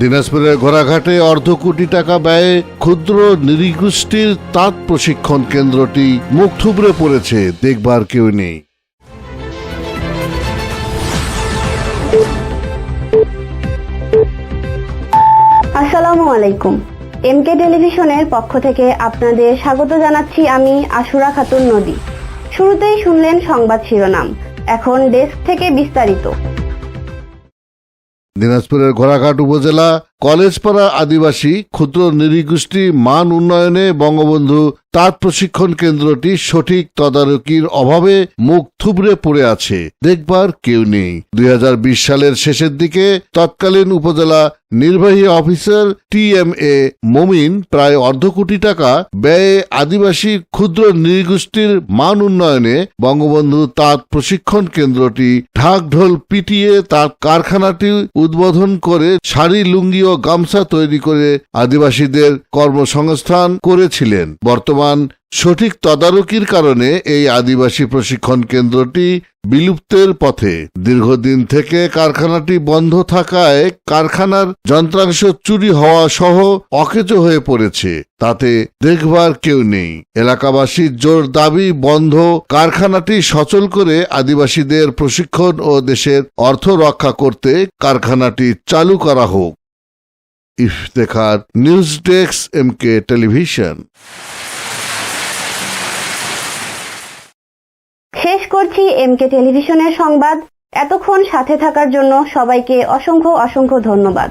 দিনাজপুরের ঘোড়াঘাটে অর্ধ কোটি টাকা ব্যয়ে ক্ষুদ্র নৃগোষ্ঠীর তাঁত প্রশিক্ষণ কেন্দ্রটি মুখ থুবড়ে পড়েছে, দেখবার কেউ নেই। আসসালামু আলাইকুম। এমকে টেলিভিশনের পক্ষ থেকে আপনাদের স্বাগত জানাচ্ছি আমি আশুরা খাতুন নদী। শুরুতেই শুনলেন সংবাদ শিরোনাম, এখন ডেস্ক থেকে বিস্তারিত। দিনাজপুরের ঘোড়াঘাট উপজেলা কলেজপাড়া আদিবাসী ক্ষুদ্র নৃগোষ্ঠী মান উন্নয়নে বঙ্গবন্ধু তাঁত প্রশিক্ষণ কেন্দ্রটি সঠিক তদারকির অভাবে মুখ থুবড়ে পড়ে আছে। দেখবার কেউ নেই। দুই সালের শেষের দিকে তৎকালীন উপজেলা নির্বাহী অফিসার টিএমএ মমিন প্রায় অর্ধ কোটি টাকা ব্যয়ে আদিবাসী ক্ষুদ্র নৃগোষ্ঠীর মান উন্নয়নে বঙ্গবন্ধু তাঁত প্রশিক্ষণ কেন্দ্রটি ঢাকঢোল পিটিয়ে তার কারখানাটি উদ্বোধন করে শাড়ি লুঙ্গি ও গামছা তৈরি করে আদিবাসীদের কর্মসংস্থান করেছিলেন। বর্তমান সঠিক তদারকির কারণে এই আদিবাসী প্রশিক্ষণ কেন্দ্রটি বিলুপ্তের পথে। দীর্ঘদিন থেকে কারখানাটি বন্ধ থাকায় কারখানার যন্ত্রাংশ চুরি হওয়া সহ অকেজো হয়ে পড়েছে। তাতে দেখবার কেউ নেই। এলাকাবাসীর জোর দাবি বন্ধ কারখানাটি সচল করে আদিবাসীদের প্রশিক্ষণ ও দেশের অর্থ রক্ষা করতে কারখানাটি চালু করা হোক। Iftekhar news desk M K television. শেষ করছি এম কে টেলিভিশনের সংবাদ। এতক্ষণ সাথে থাকার জন্য সবাইকে অসংখ্য অসংখ্য ধন্যবাদ।